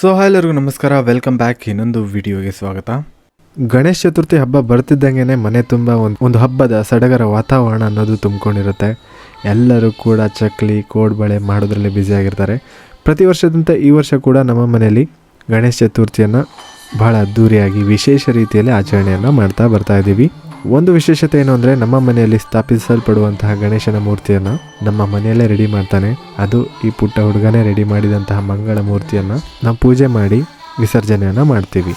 So ಎಲ್ಲರಿಗೂ ನಮಸ್ಕಾರ. Welcome back ಇನ್ನೊಂದು ವಿಡಿಯೋಗೆ ಸ್ವಾಗತ. ಗಣೇಶ ಚತುರ್ಥಿ ಹಬ್ಬ ಬರ್ತಿದ್ದಂಗೆ ಮನೆ ತುಂಬ ಒಂದು ಒಂದು ಹಬ್ಬದ ಸಡಗರ ವಾತಾವರಣ ಅನ್ನೋದು ತುಂಬಿಕೊಂಡಿರುತ್ತೆ. ಎಲ್ಲರೂ ಕೂಡ ಚಕ್ಲಿ, ಕೋಡ್ಬಳೆ ಮಾಡೋದ್ರಲ್ಲಿ ಬ್ಯುಸಿ ಆಗಿರ್ತಾರೆ. ಪ್ರತಿ ವರ್ಷದಂತ ಈ ವರ್ಷ ಕೂಡ ನಮ್ಮ ಮನೆಯಲ್ಲಿ ಗಣೇಶ ಚತುರ್ಥಿಯನ್ನು ಬಹಳ ಅದ್ಧೂರಿಯಾಗಿ ವಿಶೇಷ ರೀತಿಯಲ್ಲಿ ಆಚರಣೆಯನ್ನು ಮಾಡ್ತಾ ಬರ್ತಾ ಇದ್ದೀವಿ ಒಂದು ವಿಶೇಷತೆ ಏನು ಅಂದರೆ ನಮ್ಮ ಮನೆಯಲ್ಲಿ ಸ್ಥಾಪಿಸಲ್ಪಡುವಂತಹ ಗಣೇಶನ ಮೂರ್ತಿಯನ್ನು ನಮ್ಮ ಮನೆಯಲ್ಲೇ ರೆಡಿ ಮಾಡ್ತಾನೆ. ಅದು ಈ ಪುಟ್ಟ ಹುಡುಗನೇ ರೆಡಿ ಮಾಡಿದಂತಹ ಮಂಗಳ ಮೂರ್ತಿಯನ್ನು ನಾವು ಪೂಜೆ ಮಾಡಿ ವಿಸರ್ಜನೆಯನ್ನು ಮಾಡ್ತೀವಿ.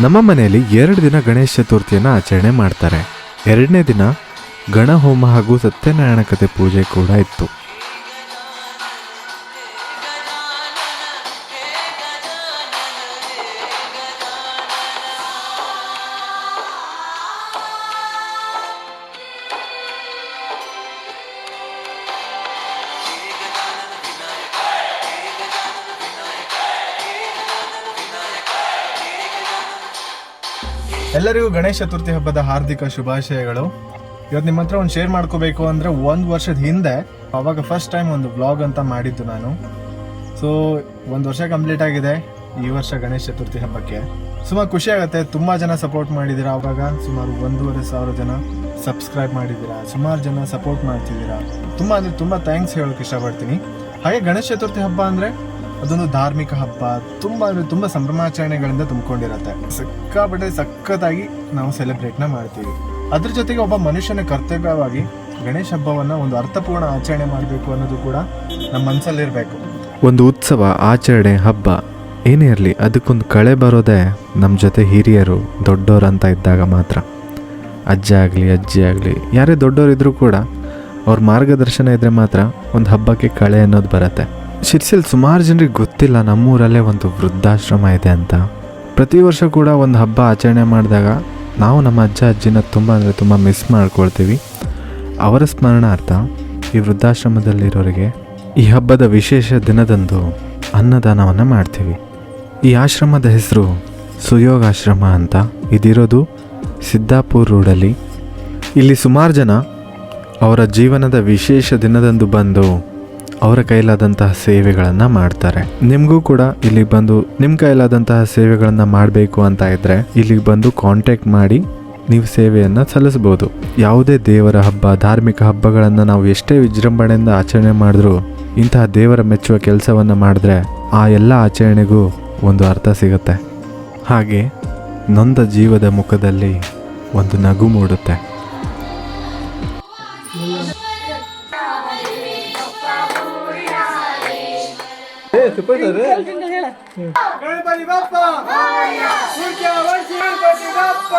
ನಮ್ಮ ಮನೆಯಲ್ಲಿ ಎರಡು ದಿನ ಗಣೇಶ ಚತುರ್ಥಿಯನ್ನು ಆಚರಣೆ ಮಾಡ್ತಾರೆ. ಎರಡನೇ ದಿನ ಗಣಹೋಮ ಹಾಗೂ ಸತ್ಯನಾರಾಯಣ ಕಥೆ ಪೂಜೆ ಕೂಡ ಇತ್ತು. ಎಲ್ಲರಿಗೂ ಗಣೇಶ ಚತುರ್ಥಿ ಹಬ್ಬದ ಹಾರ್ದಿಕ ಶುಭಾಶಯಗಳು. ಇವತ್ತು ನಿಮ್ಮ ಹತ್ರ ಒಂದು ಶೇರ್ ಮಾಡ್ಕೋಬೇಕು ಅಂದರೆ ಒಂದು ವರ್ಷದ ಹಿಂದೆ ಅವಾಗ ಫಸ್ಟ್ ಟೈಮ್ ಒಂದು ವ್ಲಾಗ್ ಅಂತ ಮಾಡಿದ್ದು ನಾನು. ಸೊ ಒಂದು ವರ್ಷ ಕಂಪ್ಲೀಟ್ ಆಗಿದೆ ಈ ವರ್ಷ ಗಣೇಶ ಚತುರ್ಥಿ ಹಬ್ಬಕ್ಕೆ. ಸುಮಾರು ಖುಷಿ ಆಗುತ್ತೆ, ತುಂಬ ಜನ ಸಪೋರ್ಟ್ ಮಾಡಿದ್ದೀರಾ ಅವಾಗ? ಸುಮಾರು ಒಂದೂವರೆ ಸಾವಿರ ಜನ ಸಬ್ಸ್ಕ್ರೈಬ್ ಮಾಡಿದ್ದೀರಾ? ಸುಮಾರು ಜನ ಸಪೋರ್ಟ್ ಮಾಡ್ತಿದ್ದೀರಾ? ತುಂಬ ಅಂದರೆ ತುಂಬ ಥ್ಯಾಂಕ್ಸ್ ಹೇಳೋಕೆ ಇಷ್ಟಪಡ್ತೀನಿ. ಹಾಗೆ ಗಣೇಶ ಚತುರ್ಥಿ ಹಬ್ಬ ಅಂದರೆ ಅದೊಂದು ಧಾರ್ಮಿಕ ಹಬ್ಬ. ತುಂಬ ಅಂದರೆ ತುಂಬ ಸಂಭ್ರಮಾಚರಣೆಗಳಿಂದ ತುಂಬಿಕೊಂಡಿರುತ್ತೆ. ಸಿಕ್ಕಾಪಟ್ಟೆ ಸಖತ್ತಾಗಿ ನಾವು ಸೆಲೆಬ್ರೇಟ್ನ ಮಾಡ್ತೀವಿ. ಅದ್ರ ಜೊತೆಗೆ ಒಬ್ಬ ಮನುಷ್ಯನ ಕರ್ತವ್ಯವಾಗಿ ಗಣೇಶ ಹಬ್ಬವನ್ನು ಒಂದು ಅರ್ಥಪೂರ್ಣ ಆಚರಣೆ ಮಾಡಬೇಕು ಅನ್ನೋದು ಕೂಡ ನಮ್ಮ ಮನಸ್ಸಲ್ಲಿರಬೇಕು ಒಂದು ಉತ್ಸವ, ಆಚರಣೆ, ಹಬ್ಬ, ಏನೇ ಇರಲಿ ಅದಕ್ಕೊಂದು ಕಳೆ ಬರೋದೇ ನಮ್ಮ ಜೊತೆ ಹಿರಿಯರು ದೊಡ್ಡವರು ಅಂತ ಇದ್ದಾಗ ಮಾತ್ರ. ಅಜ್ಜ ಆಗಲಿ, ಅಜ್ಜಿ ಆಗಲಿ, ಯಾರೇ ದೊಡ್ಡೋರಿದ್ರೂ ಕೂಡ ಅವ್ರ ಮಾರ್ಗದರ್ಶನ ಇದ್ದರೆ ಮಾತ್ರ ಒಂದು ಹಬ್ಬಕ್ಕೆ ಕಳೆ ಅನ್ನೋದು ಬರುತ್ತೆ. ಶಿರ್ಸಿಲ್ ಸುಮಾರು ಜನರಿಗೆ ಗೊತ್ತಿಲ್ಲ ನಮ್ಮೂರಲ್ಲೇ ಒಂದು ವೃದ್ಧಾಶ್ರಮ ಇದೆ ಅಂತ. ಪ್ರತಿ ವರ್ಷ ಕೂಡ ಒಂದು ಹಬ್ಬ ಆಚರಣೆ ಮಾಡಿದಾಗ ನಾವು ನಮ್ಮ ಅಜ್ಜ, ಅಜ್ಜಿನ ತುಂಬ ಅಂದರೆ ತುಂಬ ಮಿಸ್ ಮಾಡ್ಕೊಳ್ತೀವಿ. ಅವರ ಸ್ಮರಣಾರ್ಥ ಈ ವೃದ್ಧಾಶ್ರಮದಲ್ಲಿರೋರಿಗೆ ಈ ಹಬ್ಬದ ವಿಶೇಷ ದಿನದಂದು ಅನ್ನದಾನವನ್ನು ಮಾಡ್ತೀವಿ. ಈ ಆಶ್ರಮದ ಹೆಸರು ಸುಯೋಗಾಶ್ರಮ ಅಂತ ಇದಿರೋದು ಸಿದ್ದಾಪುರ್ ರೋಡಲ್ಲಿ. ಇಲ್ಲಿ ಸುಮಾರು ಜನ ಅವರ ಜೀವನದ ವಿಶೇಷ ದಿನದಂದು ಬಂದು ಅವರ ಕೈಲಾದಂತಹ ಸೇವೆಗಳನ್ನು ಮಾಡ್ತಾರೆ. ನಿಮಗೂ ಕೂಡ ಇಲ್ಲಿ ಬಂದು ನಿಮ್ಮ ಕೈಲಾದಂತಹ ಸೇವೆಗಳನ್ನು ಮಾಡಬೇಕು ಅಂತ ಇದ್ದರೆ ಇಲ್ಲಿಗೆ ಬಂದು ಕಾಂಟ್ಯಾಕ್ಟ್ ಮಾಡಿ ನೀವು ಸೇವೆಯನ್ನು ಸಲ್ಲಿಸ್ಬೋದು ಯಾವುದೇ ದೇವರ ಹಬ್ಬ, ಧಾರ್ಮಿಕ ಹಬ್ಬಗಳನ್ನು ನಾವು ಎಷ್ಟೇ ವಿಜೃಂಭಣೆಯಿಂದ ಆಚರಣೆ ಮಾಡಿದ್ರೂ ಇಂತಹ ದೇವರ ಮೆಚ್ಚುವ ಕೆಲಸವನ್ನು ಮಾಡಿದ್ರೆ ಆ ಎಲ್ಲ ಆಚರಣೆಗೂ ಒಂದು ಅರ್ಥ ಸಿಗುತ್ತೆ. ಹಾಗೆ ನೊಂದ ಜೀವದ ಮುಖದಲ್ಲಿ ಒಂದು ನಗು ಮೂಡುತ್ತೆ. ಗಣಪತಿ ಬಪ್ಪ. ಗಣಪತಿ ಬಪ್ಪ.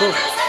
Cool.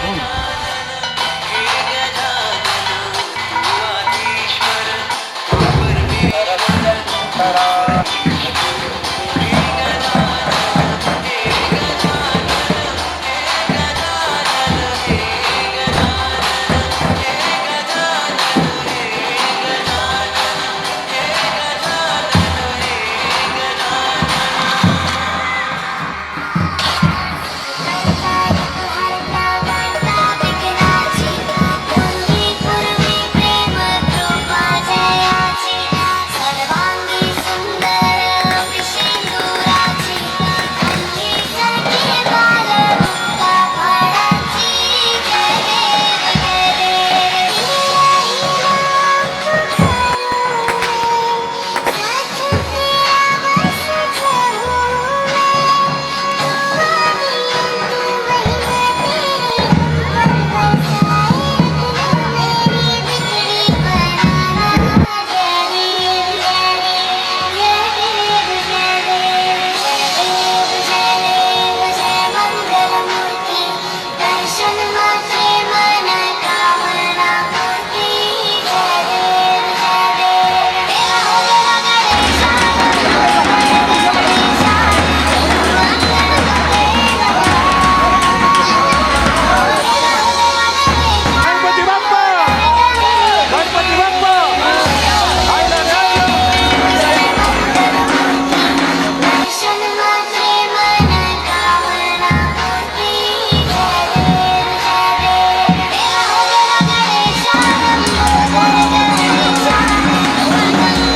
boom, boom.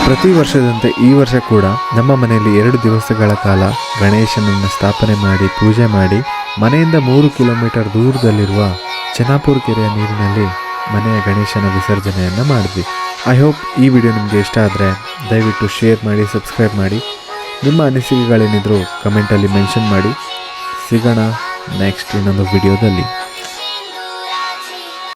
ಪ್ರತಿ ವರ್ಷದಂತೆ ಈ ವರ್ಷ ಕೂಡ ನಮ್ಮ ಮನೆಯಲ್ಲಿ ಎರಡು ದಿವಸಗಳ ಕಾಲ ಗಣೇಶನನ್ನು ಸ್ಥಾಪನೆ ಮಾಡಿ ಪೂಜೆ ಮಾಡಿ ಮನೆಯಿಂದ ಮೂರು ಕಿಲೋಮೀಟರ್ ದೂರದಲ್ಲಿರುವ ಚೆನ್ನಾಪುರ ಕೆರೆಯ ನೀರಿನಲ್ಲಿ ಮನೆಯ ಗಣೇಶನ ವಿಸರ್ಜನೆಯನ್ನು ಮಾಡಿದ್ವಿ. ಐ ಹೋಪ್ ಈ ವಿಡಿಯೋ ನಿಮಗೆ ಇಷ್ಟ ಆದರೆ ದಯವಿಟ್ಟು ಶೇರ್ ಮಾಡಿ ಸಬ್ಸ್ಕ್ರೈಬ್ ಮಾಡಿ. ನಿಮ್ಮ ಅನಿಸಿಕೆಗಳೇನಿದ್ರು ಕಮೆಂಟಲ್ಲಿ ಮೆನ್ಷನ್ ಮಾಡಿ. ಸಿಗೋಣ ನೆಕ್ಸ್ಟ್ ಇನ್ನೊಂದು ವಿಡಿಯೋದಲ್ಲಿ